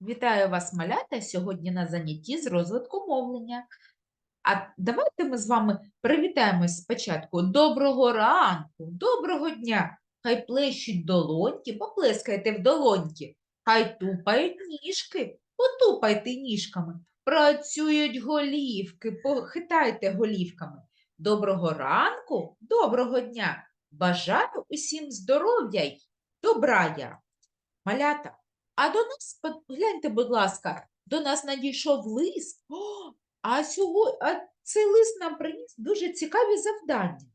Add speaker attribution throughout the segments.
Speaker 1: Вітаю вас, малята, сьогодні на занятті з розвитку мовлення. А давайте ми з вами привітаємось спочатку. Доброго ранку, доброго дня. Хай плещуть долоньки, поплескайте в долоньки. Хай тупають ніжки, потупайте ніжками. Працюють голівки, похитайте голівками. Доброго ранку, доброго дня. Бажаю усім здоров'я й добра я. Малята, а до нас, погляньте, будь ласка, до нас надійшов лист. О, а, сього, а цей лист нам приніс дуже цікаві завдання.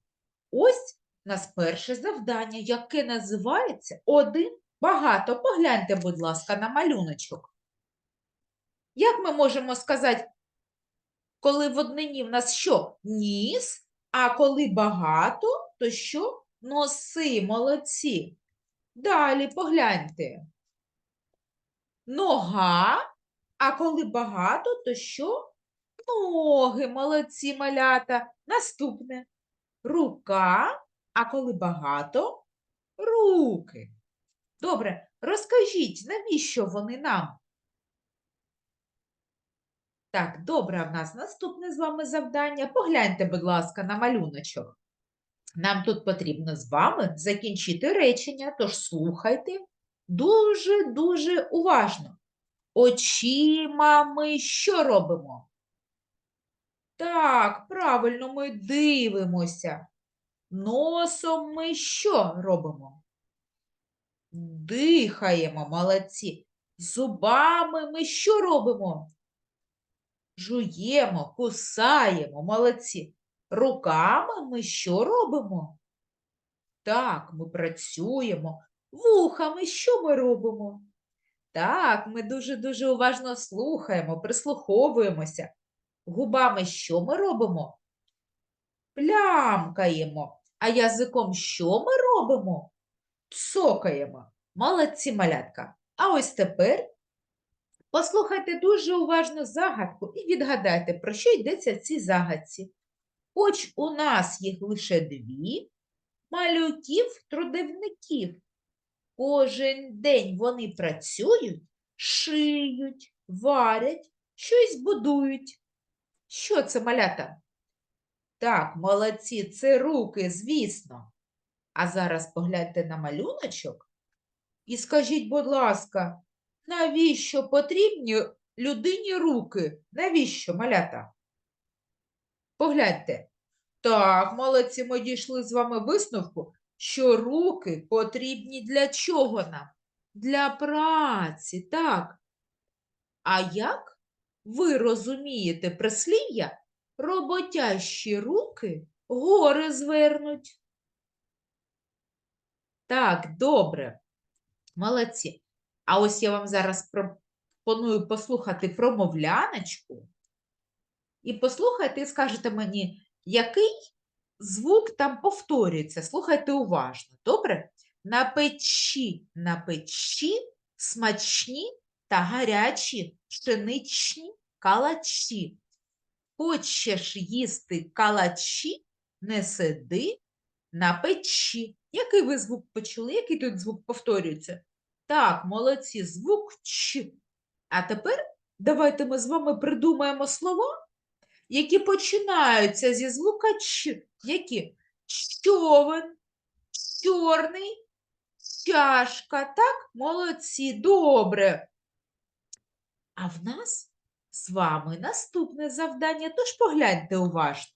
Speaker 1: Ось у нас перше завдання, яке називається Один багато. Погляньте, будь ласка, на малюночок. Як ми можемо сказати, коли в однині в нас що? Ніс, а коли багато, то що? Носи, молодці. Далі погляньте. Нога, а коли багато, то що? Ноги, молодці малята. Наступне. Рука, а коли багато? Руки. Добре, розкажіть, навіщо вони нам? Так, добре, в нас наступне з вами завдання. Погляньте, будь ласка, на малюночок. Нам тут потрібно з вами закінчити речення, тож слухайте дуже-дуже уважно. Очима ми що робимо? Так, правильно, ми дивимося. Носом ми що робимо? Дихаємо, молодці. Зубами ми що робимо? Жуємо, кусаємо, молодці. Руками ми що робимо? Так, ми працюємо. Вухами що ми робимо? Так, ми дуже-дуже уважно слухаємо, прислуховуємося. Губами що ми робимо? Плямкаємо. А язиком що ми робимо? Цокаємо. Молодці малятка. А ось тепер послухайте дуже уважно загадку і відгадайте, про що йдеться в цій загадці. Хоч у нас їх лише дві, малюків-трудівників. Кожен день вони працюють, шиють, варять, щось будують. Що це малята? Так, молодці, це руки, звісно. А зараз погляньте на малюночок і скажіть, будь ласка, навіщо потрібні людині руки? Навіщо, малята? Погляньте. Так, молодці, ми дійшли з вами висновку, що руки потрібні для чого нам? Для праці, так. А як ви розумієте прислів'я? Роботящі руки гори звернуть. Так, добре. Молодці. А ось я вам зараз пропоную послухати промовляночку. І послухайте і скажете мені, який звук там повторюється. Слухайте уважно. Добре? На печі, на печі смачні та гарячі пшеничні калачі. Хочеш їсти калачі, не сиди на печі. Який ви звук почули? Який тут звук повторюється? Так, молодці, звук Ч. А тепер давайте ми з вами придумаємо слова, які починаються зі звука Ч. Які? Човен, чорний, чашка. Так, молодці, добре. А в нас з вами наступне завдання, тож погляньте уважно.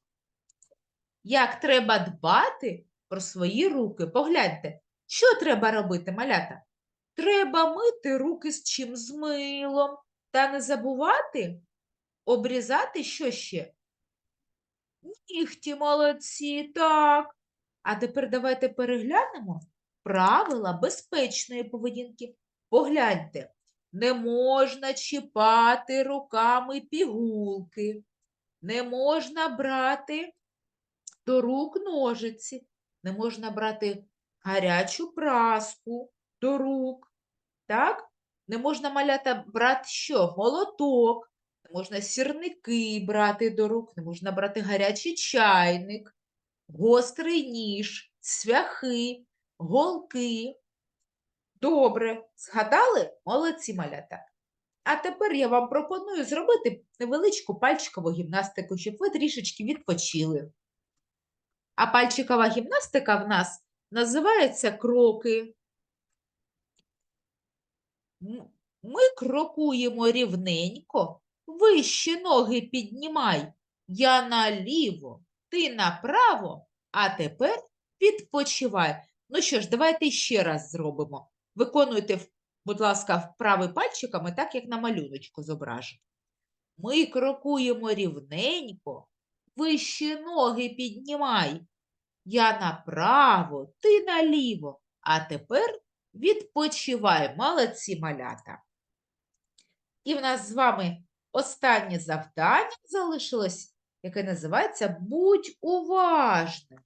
Speaker 1: Як треба дбати про свої руки? Погляньте, що треба робити, малята? Треба мити руки з чим з милом та не забувати обрізати що ще? Нігті молодці, так. А тепер давайте переглянемо правила безпечної поведінки. Погляньте, не можна чіпати руками пігулки, не можна брати до рук ножиці, не можна брати гарячу праску до рук. Так? Не можна малята брати що? Молоток, не можна сірники брати до рук, не можна брати гарячий чайник, гострий ніж, цвяхи, голки. Добре, згадали? Молодці малята. А тепер я вам пропоную зробити невеличку пальчикову гімнастику, щоб ви трішечки відпочили. А пальчикова гімнастика в нас називається кроки. Ми крокуємо рівненько, вище ноги піднімай. Я наліво, ти направо, а тепер відпочивай. Ну що ж, давайте ще раз зробимо. Виконуйте, будь ласка, вправи пальчиками, так як на малюночку зображено. Ми крокуємо рівненько, вище ноги піднімай. Я направо, ти наліво. А тепер відпочивай, молодці малята. І в нас з вами останнє завдання залишилось, яке називається Будь уважним.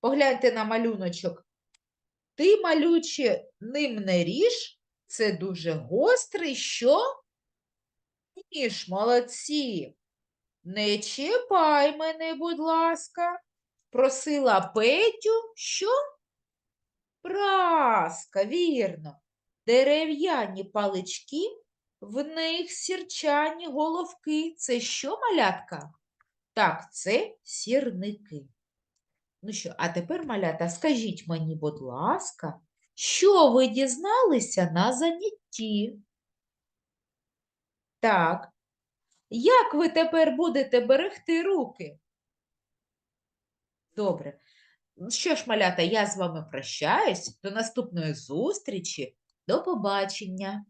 Speaker 1: Погляньте на малюночок. Ти, малюче, ним не ріж, це дуже гострий, що? Ніж, молодці. Не чіпай мене, будь ласка. Просила Петю, що? Праска, вірно. Дерев'яні палички, в них сірчані головки. Це що, малятка? Так, це сірники. Ну що, а тепер, малята, скажіть мені, будь ласка, що ви дізналися на занятті? Так. Як ви тепер будете берегти руки? Добре. Ну що ж, малята, я з вами прощаюсь. До наступної зустрічі. До побачення.